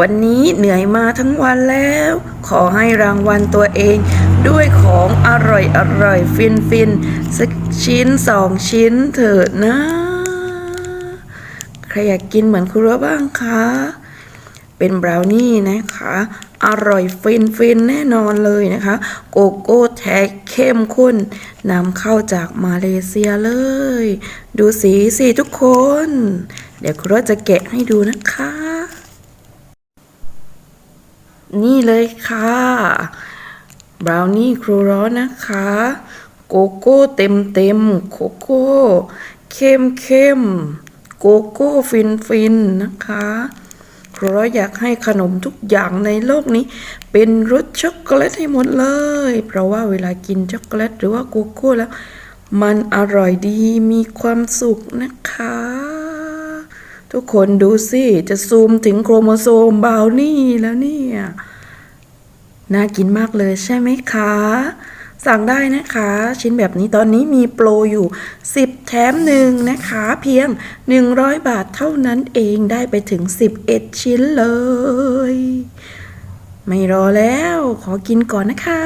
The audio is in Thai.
วันนี้เหนื่อยมาทั้งวันแล้ว ขอให้รางวัลตัวเอง ด้วยของอร่อยอร่อยฟินฟินสักชิ้นสองชิ้นเถิดนะ ใครอยากกินเหมือนครัวบ้างคะ เป็นบราวนี่นะคะ อร่อยฟินฟินแน่นอนเลยนะคะ โกโก้แท้เข้มข้นนำเข้าจากมาเลเซียเลย ดูสีสิทุกคน เดี๋ยวครัวจะแกะให้ดูนะคะ นี่เลยค่ะบราวนี่ครูร้อนนะคะ โกโก้เต็มเต็มๆโกโก้เข้มเข้มๆโกโก้ฟินฟินๆนะคะครูร้อนอยากให้ขนมทุกอย่างในโลกนี้ เป็นรสช็อกโกแลตให้หมดเลย เพราะว่าเวลากินช็อกโกแลตหรือว่าโกโก้แล้ว มันอร่อยดีมีความสุขนะคะ ทุกคนดูสิ จะซูมถึงโครโมโซมบาวนี่แล้วเนี่ย น่ากินมากเลยใช่ไหมคะ สั่งได้นะคะ ชิ้นแบบนี้ตอนนี้มีโปรอยู่ 10 แถมหนึ่งนะคะ เพียง 100 บาทเท่านั้นเองได้ไปถึง 11 ชิ้นเลย ไม่รอแล้ว ขอกินก่อนนะคะ